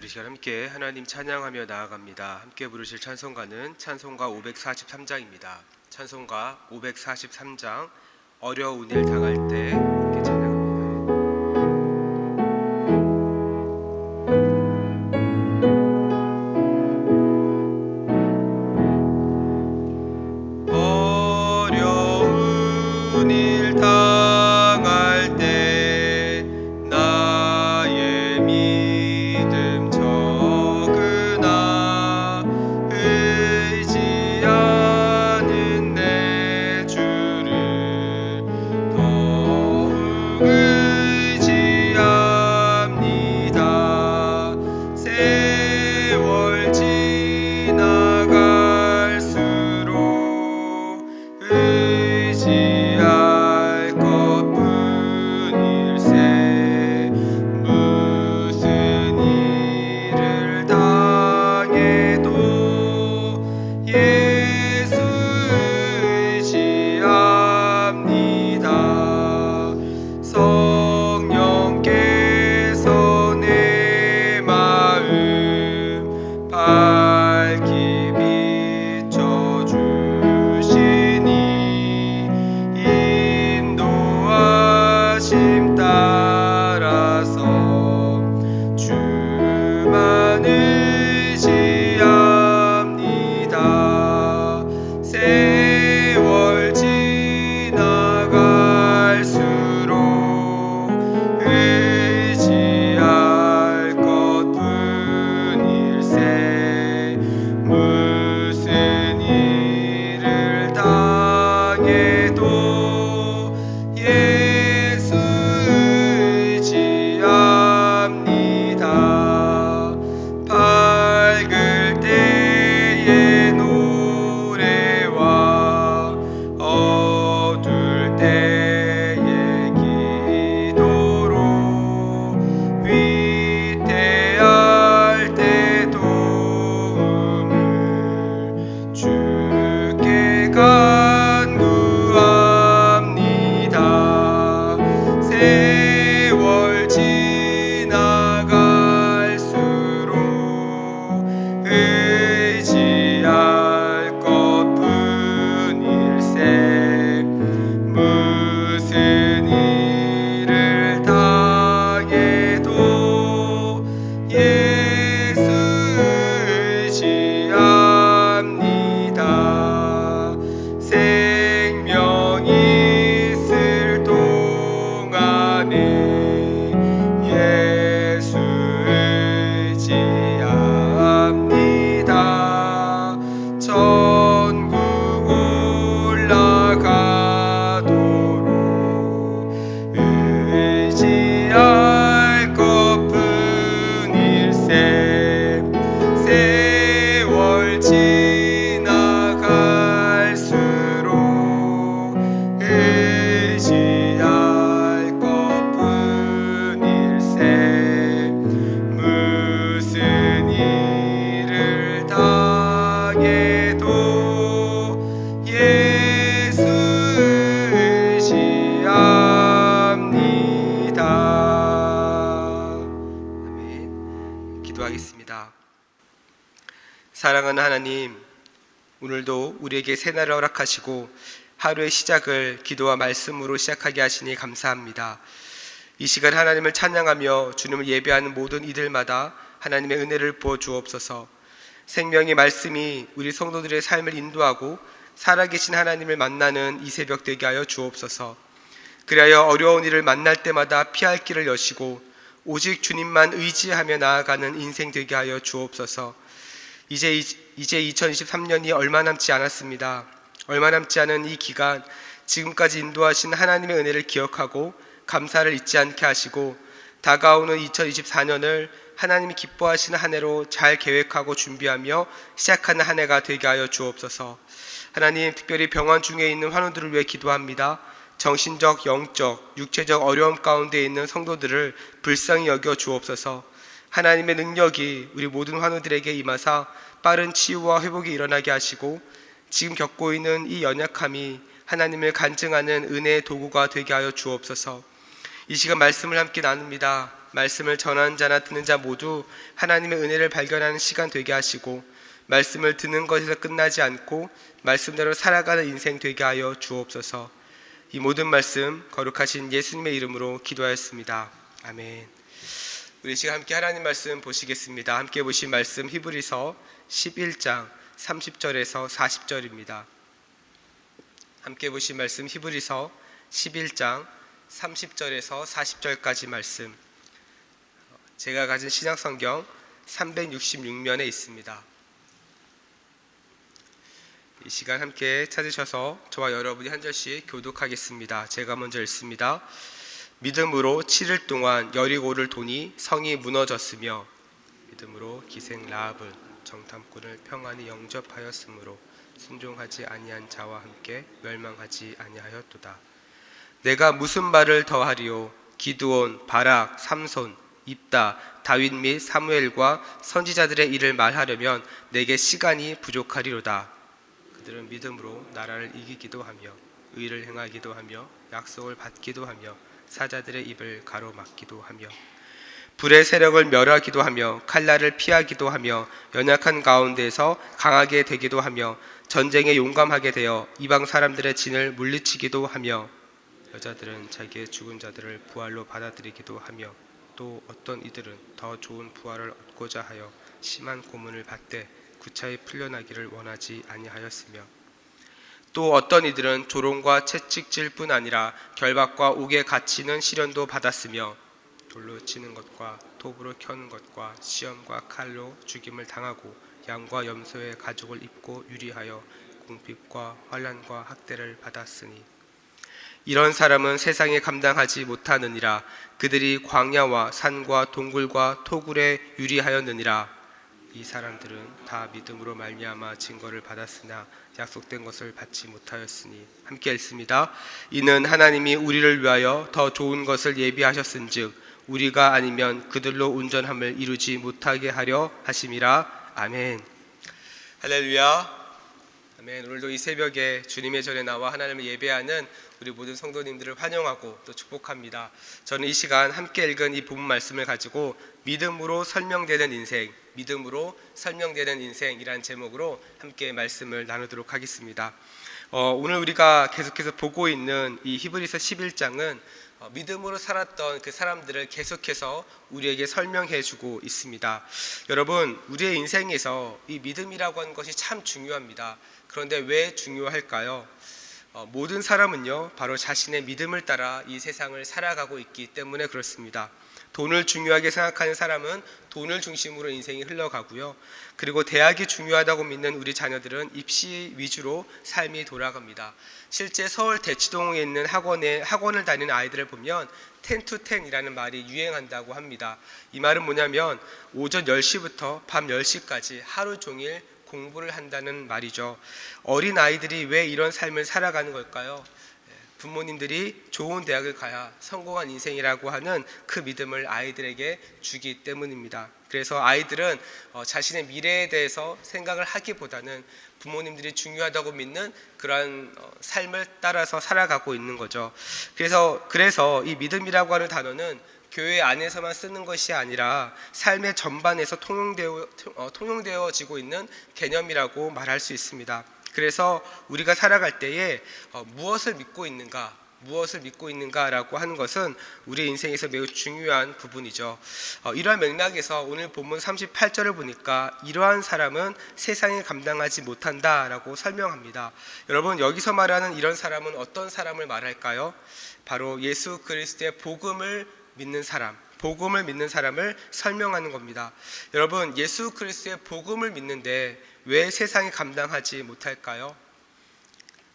우리 시간 함께 하나님 찬양하며 나아갑니다. 함께 부르실 찬송가는 찬송가 543장입니다. 찬송가 543장 어려운 일 당할 때 인도 하나님, 오늘도 우리에게 새날을 허락하시고 하루의 시작을 기도와 말씀으로 시작하게 하시니 감사합니다. 이 시간 하나님을 찬양하며 주님을 예배하는 모든 이들마다 하나님의 은혜를 부어 주옵소서. 생명의 말씀이 우리 성도들의 삶을 인도하고 살아계신 하나님을 만나는 이 새벽 되게 하여 주옵소서. 그리하여 어려운 일을 만날 때마다 피할 길을 여시고 오직 주님만 의지하며 나아가는 인생 되게 하여 주옵소서. 이제 이- 이제 2023년이 얼마 남지 않았습니다. 얼마 남지 않은 이 기간 지금까지 인도하신 하나님의 은혜를 기억하고 감사를 잊지 않게 하시고 다가오는 2024년을 하나님이 기뻐하시는 한 해로 잘 계획하고 준비하며 시작하는 한 해가 되게 하여 주옵소서. 하나님 특별히 병원 중에 있는 환우들을 위해 기도합니다. 정신적, 영적, 육체적 어려움 가운데 있는 성도들을 불쌍히 여겨 주옵소서. 하나님의 능력이 우리 모든 환우들에게 임하사 빠른 치유와 회복이 일어나게 하시고 지금 겪고 있는 이 연약함이 하나님을 간증하는 은혜의 도구가 되게 하여 주옵소서. 이 시간 말씀을 함께 나눕니다. 말씀을 전하는 자나 듣는 자 모두 하나님의 은혜를 발견하는 시간 되게 하시고 말씀을 듣는 것에서 끝나지 않고 말씀대로 살아가는 인생 되게 하여 주옵소서. 이 모든 말씀 거룩하신 예수님의 이름으로 기도하였습니다. 아멘. 우리 시간 함께 하나님 말씀 보시겠습니다. 함께 보신 말씀 히브리서 11장 30절에서 40절입니다. 함께 보신 말씀 히브리서 11장 30절에서 40절까지 말씀. 제가 가진 신약 성경 366면에 있습니다. 이 시간 함께 찾으셔서 저와 여러분이 한 절씩 교독하겠습니다. 제가 먼저 읽습니다. 믿음으로 7일 동안 여리고를 도니 성이 무너졌으며 믿음으로 기생 라합은 정탐꾼을 평안히 영접하였으므로 순종하지 아니한 자와 함께 멸망하지 아니하였도다. 내가 무슨 말을 더하리요 기드온, 바락, 삼손, 입다, 다윗 및 사무엘과 선지자들의 일을 말하려면 내게 시간이 부족하리로다. 그들은 믿음으로 나라를 이기기도 하며 의를 행하기도 하며 약속을 받기도 하며 사자들의 입을 가로막기도 하며 불의 세력을 멸하기도 하며 칼날을 피하기도 하며 연약한 가운데서 강하게 되기도 하며 전쟁에 용감하게 되어 이방 사람들의 진을 물리치기도 하며 여자들은 자기의 죽은 자들을 부활로 받아들이기도 하며 또 어떤 이들은 더 좋은 부활을 얻고자 하여 심한 고문을 받되 구차히 풀려나기를 원하지 아니하였으며 또 어떤 이들은 조롱과 채찍질뿐 아니라 결박과 옥에 갇히는 시련도 받았으며 돌로 치는 것과 톱으로 켜는 것과 시험과 칼로 죽임을 당하고 양과 염소의 가죽을 입고 유리하여 궁핍과 환란과 학대를 받았으니 이런 사람은 세상에 감당하지 못하느니라 그들이 광야와 산과 동굴과 토굴에 유리하였느니라 이 사람들은 다 믿음으로 말미암아 증거를 받았으나 약속된 것을 받지 못하였으니 함께 읽습니다. 이는 하나님이 우리를 위하여 더 좋은 것을 예비하셨은즉 우리가 아니면 그들로 온전함을 이루지 못하게 하려 하심이라 아멘. 할렐루야. 아멘. 오늘도 이 새벽에 주님의 전에 나와 하나님을 예배하는 우리 모든 성도님들을 환영하고 또 축복합니다. 저는 이 시간 함께 읽은 이 본문 말씀을 가지고 믿음으로 설명되는 인생, 믿음으로 설명되는 인생이란 제목으로 함께 말씀을 나누도록 하겠습니다. 어, 오늘 우리가 계속해서 보고 있는 이 히브리서 11장은 어, 믿음으로 살았던 그 사람들을 계속해서 우리에게 설명해 주고 있습니다. 여러분, 우리의 인생에서 이 믿음이라고 하는 것이 참 중요합니다. 그런데 왜 중요할까요? 어, 모든 사람은요, 바로 자신의 믿음을 따라 이 세상을 살아가고 있기 때문에 그렇습니다. 돈을 중요하게 생각하는 사람은 돈을 중심으로 인생이 흘러가고요. 그리고 대학이 중요하다고 믿는 우리 자녀들은 입시 위주로 삶이 돌아갑니다. 실제 서울 대치동에 있는 학원에 학원을 다니는 아이들을 보면 10 to 10이라는 말이 유행한다고 합니다. 이 말은 뭐냐면 오전 10시부터 밤 10시까지 하루 종일 공부를 한다는 말이죠. 어린 아이들이 왜 이런 삶을 살아가는 걸까요? 부모님들이 좋은 대학을 가야 성공한 인생이라고 하는 그 믿음을 아이들에게 주기 때문입니다. 그래서 아이들은 어, 자신의 미래에 대해서 생각을 하기보다는 부모님들이 중요하다고 믿는 그러한 어, 삶을 따라서 살아가고 있는 거죠. 그래서 그래서 이 믿음이라고 하는 단어는 교회 안에서만 쓰는 것이 아니라 삶의 전반에서 통용되어, 어, 통용되어지고 있는 개념이라고 말할 수 있습니다. 그래서 우리가 살아갈 때에 어, 무엇을 믿고 있는가, 무엇을 믿고 있는가라고 하는 것은 우리 인생에서 매우 중요한 부분이죠. 어, 이러한 맥락에서 오늘 본문 38절을 보니까 이러한 사람은 세상에 감당하지 못한다라고 설명합니다. 여러분 여기서 말하는 이런 사람은 어떤 사람을 말할까요? 바로 예수 그리스도의 복음을 믿는 사람, 복음을 믿는 사람을 설명하는 겁니다. 여러분 예수 그리스도의 복음을 믿는데 왜 세상이 감당하지 못할까요?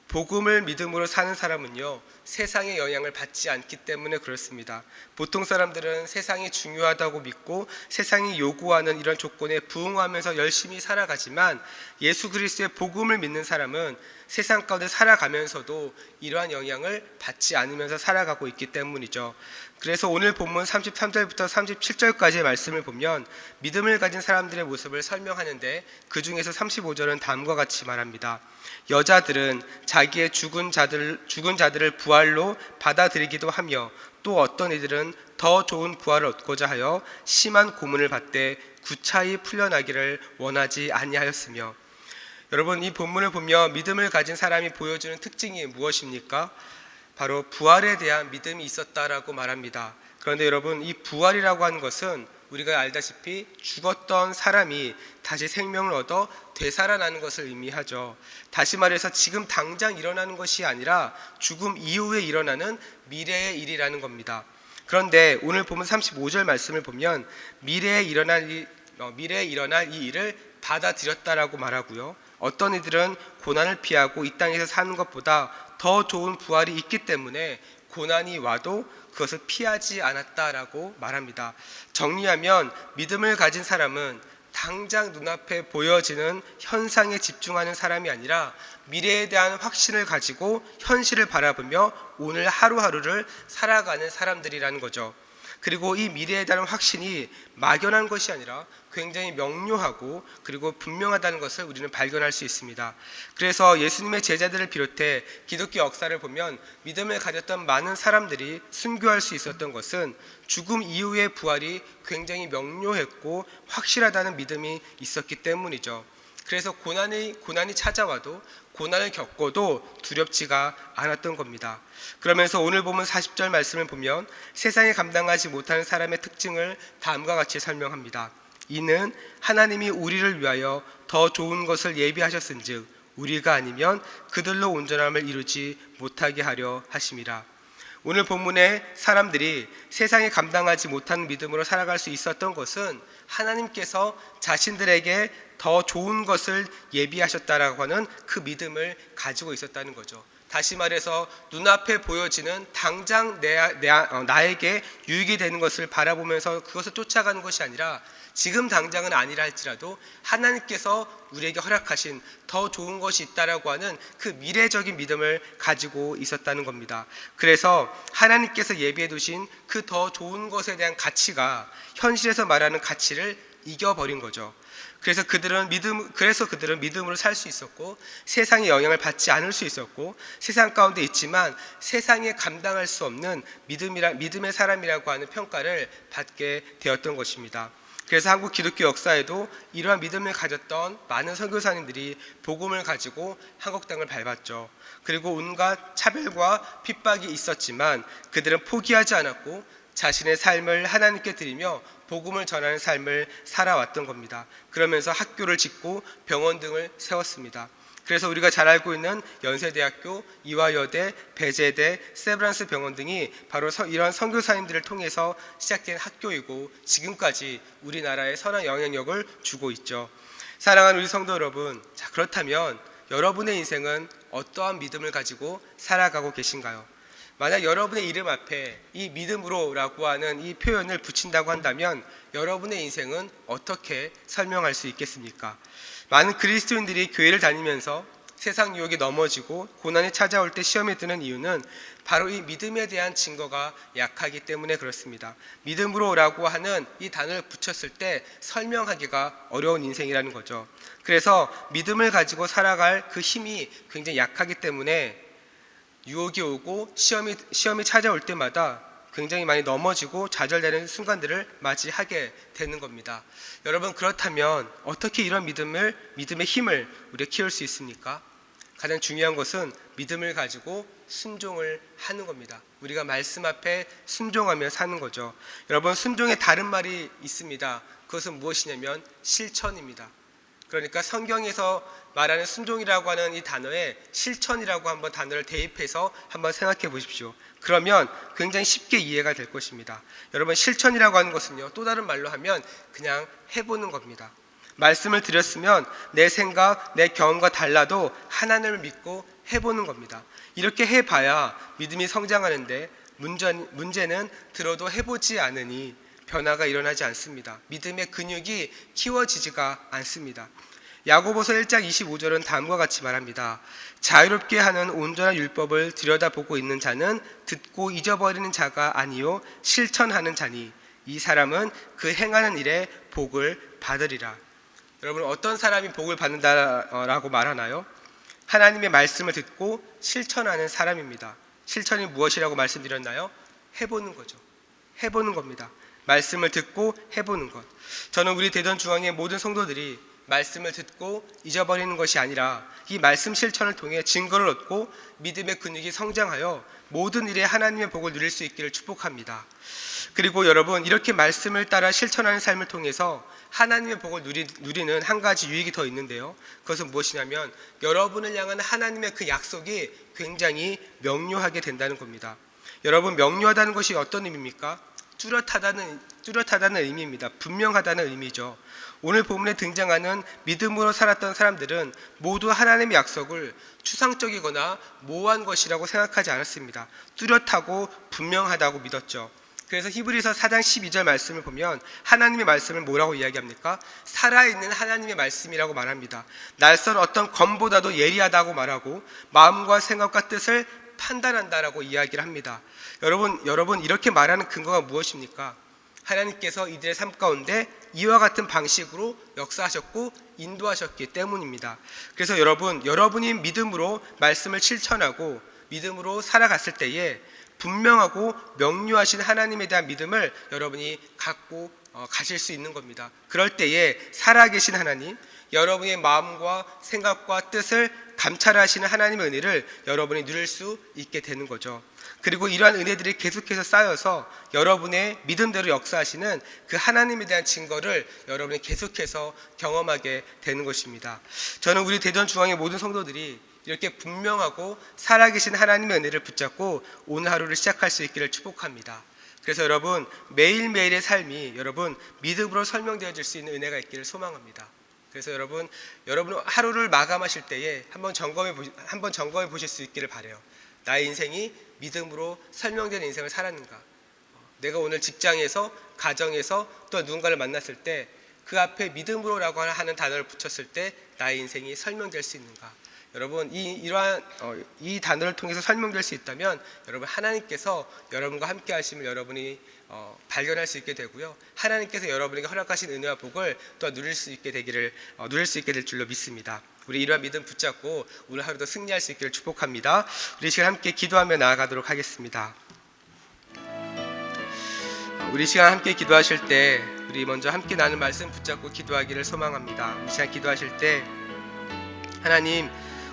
복음을 믿음으로 사는 사람은요, 세상의 영향을 받지 않기 때문에 그렇습니다. 보통 사람들은 세상이 중요하다고 믿고 세상이 요구하는 이런 조건에 부응하면서 열심히 살아가지만 예수 그리스도의 복음을 믿는 사람은 세상 가운데 살아가면서도 이러한 영향을 받지 않으면서 살아가고 있기 때문이죠. 그래서 오늘 본문 33절부터 37절까지의 말씀을 보면 믿음을 가진 사람들의 모습을 설명하는데 그 중에서 35절은 다음과 같이 말합니다. 여자들은 자기의 죽은 자들 죽은 자들을 부활로 받아들이기도 하며 또 어떤 이들은 더 좋은 부활을 얻고자 하여 심한 고문을 받되 구차히 풀려나기를 원하지 아니하였으며 여러분 이 본문을 보며 믿음을 가진 사람이 보여주는 특징이 무엇입니까? 바로 부활에 대한 믿음이 있었다라고 말합니다. 그런데 여러분 이 부활이라고 하는 것은 우리가 알다시피 죽었던 사람이 다시 생명을 얻어 되살아나는 것을 의미하죠. 다시 말해서 지금 당장 일어나는 것이 아니라 죽음 이후에 일어나는 미래의 일이라는 겁니다. 그런데 오늘 보면 35절 말씀을 보면 미래에 일어날 이, 어, 미래에 일어날 이 일을 받아들였다라고 말하고요. 어떤 이들은 고난을 피하고 이 땅에서 사는 것보다 더 좋은 부활이 있기 때문에 고난이 와도 그것을 피하지 않았다라고 말합니다. 정리하면 믿음을 가진 사람은 당장 눈앞에 보여지는 현상에 집중하는 사람이 아니라 미래에 대한 확신을 가지고 현실을 바라보며 오늘 하루하루를 살아가는 사람들이라는 거죠. 그리고 이 미래에 대한 확신이 막연한 것이 아니라 굉장히 명료하고 그리고 분명하다는 것을 우리는 발견할 수 있습니다. 그래서 예수님의 제자들을 비롯해 기독교 역사를 보면 믿음을 가졌던 많은 사람들이 순교할 수 있었던 것은 죽음 이후의 부활이 굉장히 명료했고 확실하다는 믿음이 있었기 때문이죠. 그래서 고난이 고난이 찾아와도 고난을 겪어도 두렵지가 않았던 겁니다. 그러면서 오늘 보면 40절 말씀을 보면 세상에 감당하지 못하는 사람의 특징을 다음과 같이 설명합니다. 이는 하나님이 우리를 위하여 더 좋은 것을 예비하셨은즉 우리가 아니면 그들로 온전함을 이루지 못하게 하려 하심이라. 오늘 본문에 사람들이 세상에 감당하지 못하는 믿음으로 살아갈 수 있었던 것은 하나님께서 자신들에게 더 좋은 것을 예비하셨다라고 하는 그 믿음을 가지고 있었다는 거죠. 다시 말해서 눈앞에 보여지는 당장 내, 내, 어, 나에게 유익이 되는 것을 바라보면서 그것을 쫓아가는 것이 아니라 지금 당장은 아니라 할지라도 하나님께서 우리에게 허락하신 더 좋은 것이 있다라고 하는 그 미래적인 믿음을 가지고 있었다는 겁니다. 그래서 하나님께서 예비해 두신 그 더 좋은 것에 대한 가치가 현실에서 말하는 가치를 이겨버린 거죠. 그래서 그들은 믿음 그래서 그들은 믿음으로 살 수 있었고 세상의 영향을 받지 않을 수 있었고 세상 가운데 있지만 세상에 감당할 수 없는 믿음이라 믿음의 사람이라고 하는 평가를 받게 되었던 것입니다. 그래서 한국 기독교 역사에도 이러한 믿음을 가졌던 많은 선교사님들이 복음을 가지고 한국 땅을 밟았죠. 그리고 온갖 차별과 핍박이 있었지만 그들은 포기하지 않았고 자신의 삶을 하나님께 드리며 복음을 전하는 삶을 살아왔던 겁니다. 그러면서 학교를 짓고 병원 등을 세웠습니다. 그래서 우리가 잘 알고 있는 연세대학교, 이화여대, 배재대, 세브란스 병원 등이 바로 이러한 선교사님들을 통해서 시작된 학교이고 지금까지 우리나라에 선한 영향력을 주고 있죠. 사랑하는 우리 성도 여러분, 자 그렇다면 여러분의 인생은 어떠한 믿음을 가지고 살아가고 계신가요? 만약 여러분의 이름 앞에 이 믿음으로라고 하는 이 표현을 붙인다고 한다면 여러분의 인생은 어떻게 설명할 수 있겠습니까? 많은 그리스도인들이 교회를 다니면서 세상 유혹이 넘어지고 고난이 찾아올 때 시험에 드는 이유는 바로 이 믿음에 대한 증거가 약하기 때문에 그렇습니다. 믿음으로라고 하는 이 단어를 붙였을 때 설명하기가 어려운 인생이라는 거죠. 그래서 믿음을 가지고 살아갈 그 힘이 굉장히 약하기 때문에 유혹이 오고 시험이 시험이 찾아올 때마다 굉장히 많이 넘어지고 좌절되는 순간들을 맞이하게 되는 겁니다. 여러분 그렇다면 어떻게 이런 믿음을 믿음의 힘을 우리가 키울 수 있습니까? 가장 중요한 것은 믿음을 가지고 순종을 하는 겁니다. 우리가 말씀 앞에 순종하며 사는 거죠. 여러분 순종에 다른 말이 있습니다. 그것은 무엇이냐면 실천입니다. 그러니까 성경에서 말하는 순종이라고 하는 이 단어에 실천이라고 한번 단어를 대입해서 한번 생각해 보십시오. 그러면 굉장히 쉽게 이해가 될 것입니다. 여러분 실천이라고 하는 것은요. 또 다른 말로 하면 그냥 해보는 겁니다. 말씀을 드렸으면 내 생각, 내 경험과 달라도 하나님을 믿고 해보는 겁니다. 이렇게 해봐야 믿음이 성장하는데 문제는 들어도 해보지 않으니 변화가 일어나지 않습니다. 믿음의 근육이 키워지지가 않습니다. 야고보서 1장 25절은 다음과 같이 말합니다. 자유롭게 하는 온전한 율법을 들여다보고 있는 자는 듣고 잊어버리는 자가 아니요 실천하는 자니 이 사람은 그 행하는 일에 복을 받으리라. 여러분 어떤 사람이 복을 받는다라고 말하나요? 하나님의 말씀을 듣고 실천하는 사람입니다. 실천이 무엇이라고 말씀드렸나요? 해보는 거죠. 해보는 겁니다. 말씀을 듣고 해보는 것. 저는 우리 대전 중앙의 모든 성도들이 말씀을 듣고 잊어버리는 것이 아니라 이 말씀 실천을 통해 증거를 얻고 믿음의 근육이 성장하여 모든 일에 하나님의 복을 누릴 수 있기를 축복합니다. 그리고 여러분 이렇게 말씀을 따라 실천하는 삶을 통해서 하나님의 복을 누리, 누리는 한 가지 유익이 더 있는데요. 그것은 무엇이냐면 여러분을 향한 하나님의 그 약속이 굉장히 명료하게 된다는 겁니다. 여러분 명료하다는 것이 어떤 의미입니까? 뚜렷하다는 뚜렷하다는 의미입니다. 분명하다는 의미죠. 오늘 본문에 등장하는 믿음으로 살았던 사람들은 모두 하나님의 약속을 추상적이거나 모호한 것이라고 생각하지 않았습니다. 뚜렷하고 분명하다고 믿었죠. 그래서 히브리서 4장 12절 말씀을 보면 하나님의 말씀을 뭐라고 이야기합니까? 살아있는 하나님의 말씀이라고 말합니다. 날선 어떤 검보다도 예리하다고 말하고 마음과 생각과 뜻을 판단한다라고 이야기를 합니다. 여러분, 여러분 이렇게 말하는 근거가 무엇입니까? 하나님께서 이들의 삶 가운데 이와 같은 방식으로 역사하셨고 인도하셨기 때문입니다. 그래서 여러분, 여러분이 믿음으로 말씀을 실천하고 믿음으로 살아갔을 때에 분명하고 명료하신 하나님에 대한 믿음을 여러분이 갖고 어, 가실 수 있는 겁니다. 그럴 때에 살아계신 하나님, 여러분의 마음과 생각과 뜻을 감찰하시는 하나님의 은혜를 여러분이 누릴 수 있게 되는 거죠. 그리고 이러한 은혜들이 계속해서 쌓여서 여러분의 믿음대로 역사하시는 그 하나님에 대한 증거를 여러분이 계속해서 경험하게 되는 것입니다. 저는 우리 대전 중앙의 모든 성도들이 이렇게 분명하고 살아계신 하나님의 은혜를 붙잡고 오늘 하루를 시작할 수 있기를 축복합니다. 그래서 여러분 매일매일의 삶이 여러분 믿음으로 설명되어질 수 있는 은혜가 있기를 소망합니다. 그래서 여러분 여러분 하루를 마감하실 때에 한번 점검해 보 한번 점검해 보실 수 있기를 바래요. 나의 인생이 믿음으로 설명되는 인생을 살았는가? 내가 오늘 직장에서 가정에서 또 누군가를 만났을 때 그 앞에 믿음으로라고 하는 단어를 붙였을 때 나의 인생이 설명될 수 있는가? 여러분 이 이러한 어, 이 단어를 통해서 설명될 수 있다면 여러분 하나님께서 여러분과 함께 하심을 여러분이 어, 발견할 수 있게 되고요. 하나님께서 여러분에게 허락하신 은혜와 복을 또 누릴 수 있게 되기를 어, 누릴 수 있게 될 줄로 믿습니다. 우리 이러한 믿음 붙잡고 오늘 하루도 승리할 수 있기를 축복합니다. 우리 시간 함께 기도하며 나아가도록 하겠습니다. 우리 시간 함께 기도하실 때 우리 먼저 함께 나눈 말씀 붙잡고 기도하기를 소망합니다. 이 시간 기도하실 때 하나님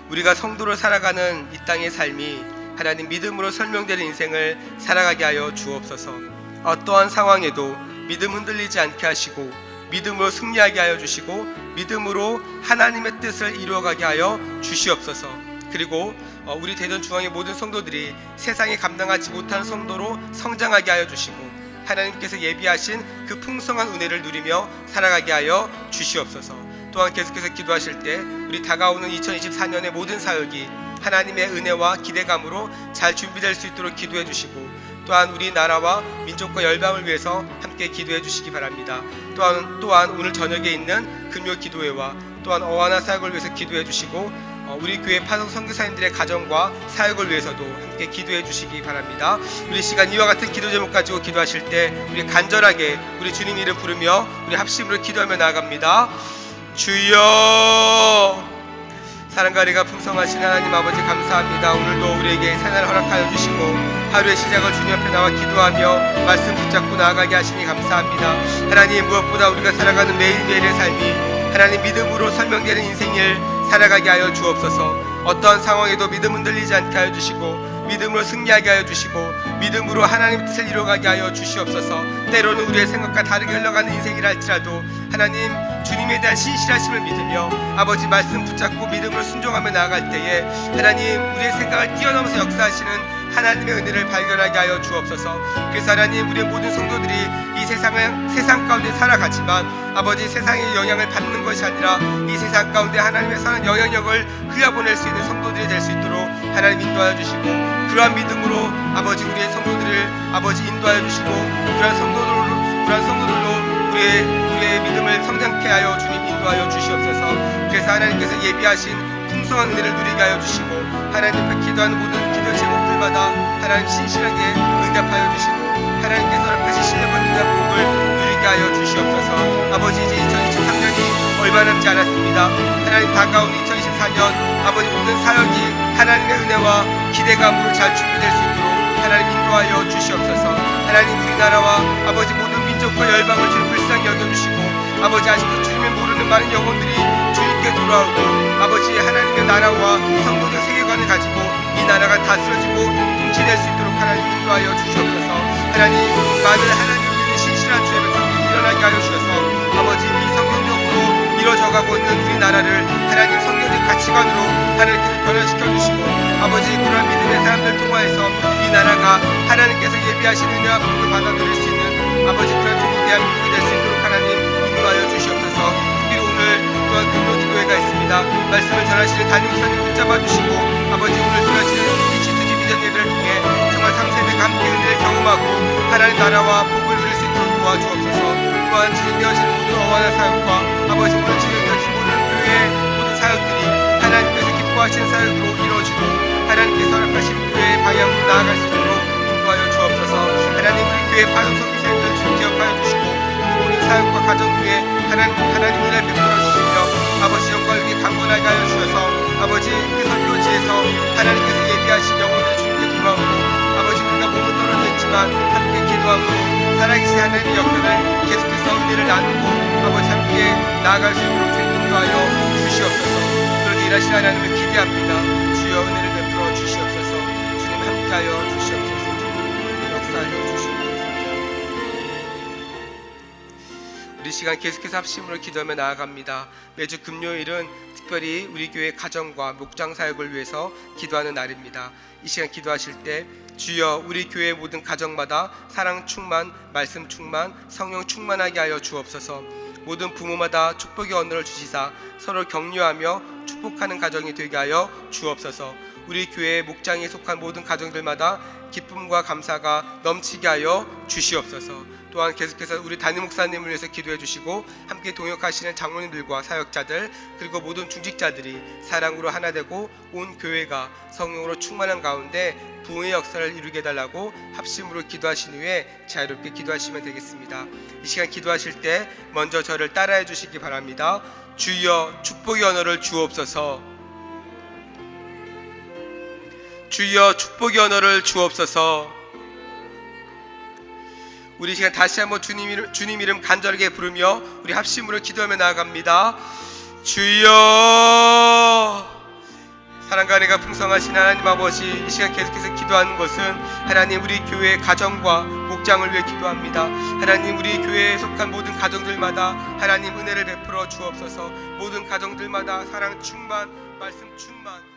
우리가 성도로 살아가는 이 땅의 삶이 하나님 믿음으로 설명되는 인생을 살아가게 하여 주옵소서. 어떠한 상황에도 믿음 흔들리지 않게 하시고 믿음으로 승리하게 하여 주시고 믿음으로 하나님의 뜻을 이루어가게 하여 주시옵소서. 그리고 어, 우리 대전 중앙의 모든 성도들이 세상에 감당하지 못한 성도로 성장하게 하여 주시고 하나님께서 예비하신 그 풍성한 은혜를 누리며 살아가게 하여 주시옵소서. 또한 계속해서 기도하실 때 우리 다가오는 2024년의 모든 사역이 하나님의 은혜와 기대감으로 잘 준비될 수 있도록 기도해 주시고 또한 우리 나라와 민족과 열방을 위해서 함께 기도해 주시기 바랍니다. 또한 또한 오늘 저녁에 있는 금요 기도회와 또한 어와나 사역을 위해서 기도해 주시고 어, 우리 교회 파송 선교사님들의 가정과 사역을 위해서도 함께 기도해 주시기 바랍니다. 우리 시간 이와 같은 기도 제목 가지고 기도하실 때 우리 간절하게 우리 주님 이름 부르며 우리 합심으로 기도하며 나아갑니다. 주여 사랑과 은혜가 풍성하신 하나님 아버지 감사합니다. 오늘도 우리에게 새날 허락하여 주시고 하루의 시작을 주님 앞에 나와 기도하며 말씀 붙잡고 나아가게 하시니 감사합니다. 하나님 무엇보다 우리가 살아가는 매일매일의 삶이 하나님 믿음으로 설명되는 인생을 살아가게 하여 주옵소서. 어떠한 상황에도 믿음 흔들리지 않게 하여 주시고 믿음으로 승리하게 하여 주시고 믿음으로 하나님 뜻을 이루어가게 하여 주시옵소서. 때로는 우리의 생각과 다르게 흘러가는 인생이라 할지라도 하나님 주님에 대한 신실하심을 믿으며 아버지 말씀 붙잡고 믿음으로 순종하며 나아갈 때에 하나님 우리의 생각을 뛰어넘어서 역사하시는 하나님의 은혜를 발견하게 하여 주옵소서. 그래서 하나님 우리의 모든 성도들이 이 세상을 세상 가운데 살아가지만 아버지 세상의 영향을 받는 것이 아니라 이 세상 가운데 하나님의 선한 영향력을 흘려보낼 수 있는 성도들이 될 수 있도록 하나님 인도하여 주시고 그러한 믿음으로 아버지 우리의 성도들을 아버지 인도하여 주시고 그러한 성도들로 그러한 성도들로 우리의 우리의 믿음을 성장케 하여 주님 인도하여 주시옵소서. 그래서 하나님께서 예비하신 풍성한 은혜를 누리게 하여 주시고 하나님 앞에 기도하는 모든 기도 제목들마다 하나님 신실하게 응답하여 주시고 하나님께서 허락하신 신령한 응답 복을 누리게 하여 주시옵소서. 아버지 이제 2023년이 얼마 남지 않았습니다. 하나님 다가온 2024년 아버지 모든 사역이 하나님의 은혜와 기대감으로 잘 준비될 수 있도록 하나님 인도 인도하여 주시옵소서. 하나님 우리나라와 아버지 모든 민족과 열방을 주님 불쌍히 여겨주시고 아버지 아직도 주님을 모르는 많은 영혼들이 주님께 돌아오고 아버지 하나님의 나라와 성도적 세계관을 가지고 이 나라가 다스려지고 통치될 수 있도록 하나님 인도하여 주시옵소서. 하나님 많은 하나님 믿는 신실한 주의 백성들이 일어나게 하여 주셔서 아버지 이루어져가고 있는 우리나라를 하나님 성경적 가치관으로 하나님께서 변화시켜 주시고 아버지 그런 믿음의 사람들 통하여서 이 나라가 하나님께서 예비하신 은혜와 복을 받아들일 수 있는 아버지 그런 좋은 대한민국이 될 수 있도록 하나님 인도하여 주시옵소서. 특별히 오늘 또한 금요 기도회가 있습니다. 말씀을 전하시는 담임 목사님 붙잡아 주시고 아버지 오늘 전하시는 이 치트지 비전 예배를 통해 정말 3세대 함께 은혜를 경험하고 하나님 나라와 복을 누릴 수 있도록 도와주옵소서. 또한 진행되어지는 모든 어와나 사역과 나아갈 수 있도록 인도하여 주옵소서. 하나님 우리 교회 파송성 기생들 주 기억하여 주시고 그 모든 사역과 가정 위에 하나님 하나님 은혜를 베풀어 주시며 아버지 영광을 위해 강건하게 하여 주셔서 아버지 그 선교지에서 하나님께서 예비하신 영혼들 주님께 돌아오고 아버지 우리가 몸은 떨어져 있지만 함께 기도하고 살아계신 하나님의 역사를 계속해서 은혜를 나누고 아버지 함께 나아갈 수 있도록 주님 인도하여 주시옵소서. 그렇게 일하시는 하나님을 기대합니다. 주여 은혜를 하여 주시옵소서 역사하여 주시옵소서 우리 시간 계속해서 합심으로 기도하며 나아갑니다. 매주 금요일은 특별히 우리 교회 가정과 목장 사역을 위해서 기도하는 날입니다. 이 시간 기도하실 때 주여 우리 교회 모든 가정마다 사랑 충만, 말씀 충만, 성령 충만하게 하여 주옵소서. 모든 부모마다 축복의 언어를 주시사 서로 격려하며 축복하는 가정이 되게 하여 주옵소서. 우리 교회 목장에 속한 모든 가정들마다 기쁨과 감사가 넘치게 하여 주시옵소서. 또한 계속해서 우리 담임 목사님을 위해서 기도해 주시고 함께 동역하시는 장로님들과 사역자들 그리고 모든 중직자들이 사랑으로 하나 되고 온 교회가 성령으로 충만한 가운데 부흥의 역사를 이루게 해달라고 합심으로 기도하신 후에 자유롭게 기도하시면 되겠습니다. 이 시간 기도하실 때 먼저 저를 따라해 주시기 바랍니다. 주여 축복의 언어를 주옵소서. 주여 축복의 언어를 주옵소서. 우리 시간 다시 한번 주님 이름, 주님 이름 간절하게 부르며 우리 합심으로 기도하며 나아갑니다. 주여 사랑과 은혜가 풍성하신 하나님 아버지 이 시간 계속해서 기도하는 것은 하나님 우리 교회 가정과 목장을 위해 기도합니다. 하나님 우리 교회에 속한 모든 가정들마다 하나님 은혜를 베풀어 주옵소서. 모든 가정들마다 사랑 충만, 말씀 충만.